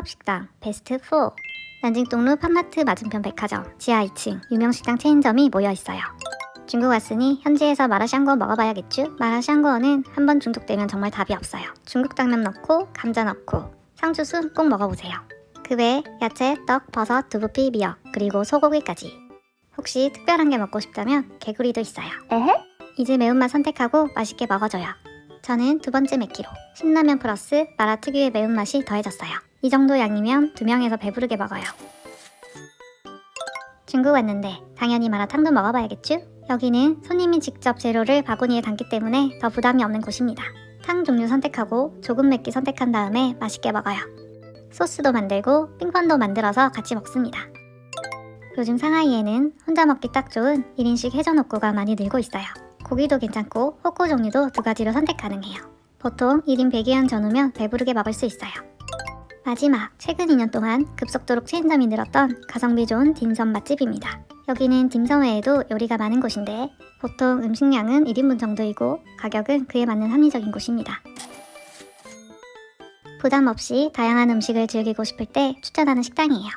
초밥식당 베스트 4 난징동로 팜마트 맞은편 백화점 지하 2층 유명 식당 체인점이 모여 있어요. 중국 왔으니 현지에서 마라샹궈 먹어봐야겠죠? 마라샹궈는 한 번 중독되면 정말 답이 없어요. 중국 당면 넣고 감자 넣고 상추순 꼭 먹어보세요. 그 외에 야채, 떡, 버섯, 두부피, 미역 그리고 소고기까지. 혹시 특별한 게 먹고 싶다면 개구리도 있어요. 이제 매운맛 선택하고 맛있게 먹어줘요. 저는 두 번째 맥기로 신라면 플러스 마라 특유의 매운맛이 더해졌어요. 이 정도 양이면 두 명에서 배부르게 먹어요. 중국 왔는데 당연히 마라탕도 먹어봐야겠죠? 여기는 손님이 직접 재료를 바구니에 담기 때문에 더 부담이 없는 곳입니다. 탕 종류 선택하고 조금 맵기 선택한 다음에 맛있게 먹어요. 소스도 만들고 빙판도 만들어서 같이 먹습니다. 요즘 상하이에는 혼자 먹기 딱 좋은 1인식 회전옥구가 많이 늘고 있어요. 고기도 괜찮고 호구 종류도 두 가지로 선택 가능해요. 보통 1인 100위안 전후면 배부르게 먹을 수 있어요. 마지막, 최근 2년 동안 급속도로 체인점이 늘었던 가성비 좋은 딤섬 맛집입니다. 여기는 딤섬 외에도 요리가 많은 곳인데 보통 음식량은 1인분 정도이고 가격은 그에 맞는 합리적인 곳입니다. 부담 없이 다양한 음식을 즐기고 싶을 때 추천하는 식당이에요.